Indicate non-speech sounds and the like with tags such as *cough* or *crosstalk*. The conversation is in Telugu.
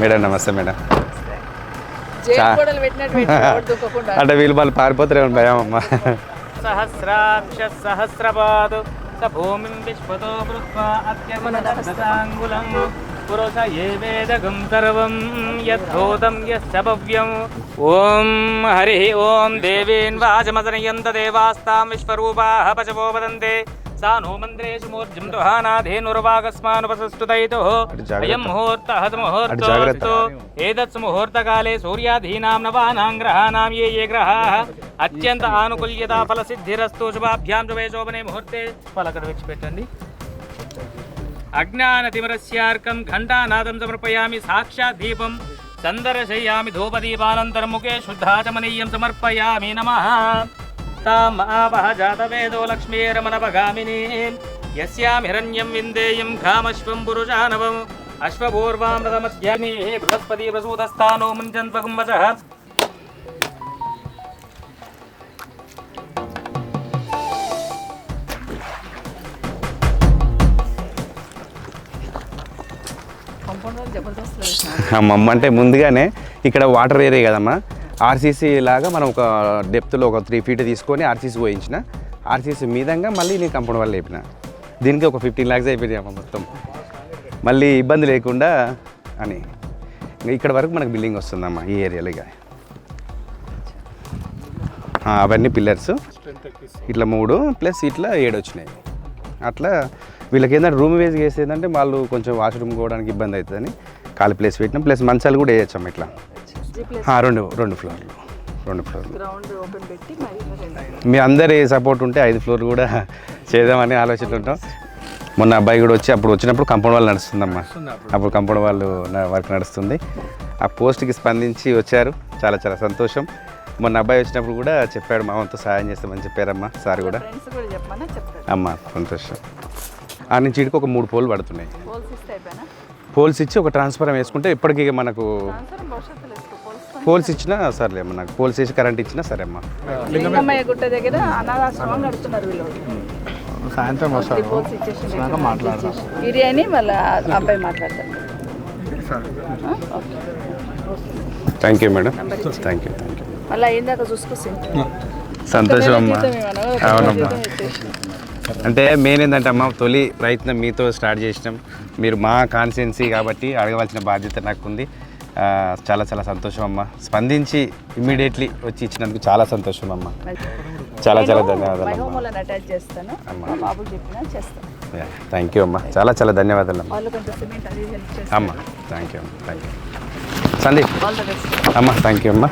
మేడం నమస్తే మేడం. *laughs* అంటే వీళ్ళు వాళ్ళు పారిపోతారేమో భయం అమ్మ. సహస్రాక్ష సహస్రపాదు స భూమిం విశ్వతో అత్యమనదతాంగులం పురుష ఏ వేదగం సర్వం యద్ధూతం యస్య భవ్యం ఓం హరి ఓం దేవీన్ వాచమదనయంత దేవాస్తాం విశ్వరూపాః పశవో వదంతే సా नो मन्त्रेषु मूर्जं दुहानाधेनुर्वागस्मानुपसस्तुतैतो जाग्रत। अयं मुहूर्तः जाग्रत। मुहूर्तोऽस्तु एतत् मुहूर्तकाले सूर्यादीनां नवानां ग्रहाणां ये ये ग्रहाः అత్యంత ఆనుకూల్యత ఫల సిద్ధిరస్తు శుభాభ్యాం శుభే శోభనే ముహూర్తే పలకడ వచ్చి పెట్టండి అజ్ఞానతిమరస్యార్కం ఘంటానాదం సమర్పయామి సాక్షాత్ దీపం సందర్శయామి ధూపదీపానంతరం ముఖే శుద్ధాచమనీయం సమర్పయామి నమ. తాం ఆపహ జాతవేదో లక్ష్మీరమణపగామిని. యస్యాం హిరణ్యం విందేయం ఘామశ్వం పురుషానవం. అశ్వపూర్వామృతమధ్యాని బృహస్పతి ప్రసూతస్థానో ముంజన్వకం అమ్మమ్మ అంటే ముందుగానే ఇక్కడ వాటర్ ఏరియా కదమ్మా. ఆర్సీసీ లాగా మనం ఒక డెప్త్లో ఒక త్రీ ఫీట్ తీసుకొని ఆర్సీసీ పోయించిన. ఆర్సీసీ మీదంగా మళ్ళీ నేను కంపౌండ్ వాళ్ళు లేపిన. దీనికి ఒక ఫిఫ్టీన్ ల్యాక్స్ అయిపోయింది అమ్మ మొత్తం. మళ్ళీ ఇబ్బంది లేకుండా అని. ఇంకా ఇక్కడ వరకు మనకు బిల్డింగ్ వస్తుందమ్మా ఈ ఏరియాలో ఇక. అవన్నీ పిల్లర్స్ ఇట్లా మూడు ప్లస్ ఇట్లా ఏడు వచ్చినాయి. అట్లా వీళ్ళకి ఏంటంటే రూమ్ వేసి వేసేదంటే వాళ్ళు కొంచెం వాష్రూమ్ పోవడానికి ఇబ్బంది అవుతుందని ఖాళీ ప్లేస్ పెట్టినాం. ప్లస్ మంచాలు కూడా వేయచ్చమ్మ ఇట్లా. రెండు రెండు ఫ్లోర్లు రెండు ఫ్లోర్లు గ్రౌండ్ ఓపెన్ పెట్టి మరి రెండు మీ అందరి సపోర్ట్ ఉంటే ఐదు ఫ్లోర్ కూడా చేద్దామని ఆలోచిస్తుంటాం మొన్న అబ్బాయి కూడా వచ్చి అప్పుడు వచ్చినప్పుడు కంపౌండ్ వాళ్ళు నడుస్తుందమ్మా. అప్పుడు. కంపౌండ్ వాళ్ళు వర్క్ నడుస్తుంది. ఆ పోస్ట్కి స్పందించి వచ్చారు. చాలా చాలా సంతోషం. మొన్న అబ్బాయి వచ్చినప్పుడు కూడా చెప్పాడు మా వంతు సహాయం చేస్తామని చెప్పారమ్మా సార్ కూడా. అమ్మ సంతోషం. ఆ నుంచి ఇటుకు ఒక మూడు పోల్ పడుతున్నాయి. పోల్స్ ఇచ్చి ఒక ట్రాన్స్ఫారం వేసుకుంటే ఇప్పటికీ మనకు పోల్స్ పోల్స్ ఇచ్చినా సర్లే అమ్మ నాకు పోల్స్ వేసి కరెంట్ ఇచ్చినా సరే అమ్మా లింగమయ్య గుట్ట దగ్గర అనాథాశ్రమం నడుపుతున్నారు వీళ్ళు. సాయంత్రం మళ్ళీ అబ్బాయి? Okay. Thank you madam thank you thank you అయిందాక చూసుకొచ్చింది సంతోషం అమ్మా. అవునమ్మా. అంటే మెయిన్ ఏంటంటే అమ్మ తొలి ప్రయత్నం మీతో స్టార్ట్ చేసినాం. మీరు మా కాన్స్టిట్యున్సీ కాబట్టి అడగవలసిన బాధ్యత నాకు ఉంది ఆ, చాలా చాలా సంతోషం అమ్మ. స్పందించి ఇమ్మీడియట్లీ వచ్చి ఇచ్చినందుకు చాలా సంతోషం అమ్మ. చాలా చాలా ధన్యవాదాలు అమ్మ. మైహోమూలను అటాచ్ చేస్తాను. అమ్మా. మా బాబుకి చెప్పినా చేస్తాను. థ్యాంక్ యూ అమ్మ. చాలా చాలా ధన్యవాదాలు అమ్మ. వాళ్ళు కొంచెం సిమెంట్ అది హెల్ప్ చేస్తారు అమ్మ థ్యాంక్ యూ అమ్మ థ్యాంక్ యూ సందీప్. అమ్మ థ్యాంక్ యూ అమ్మ.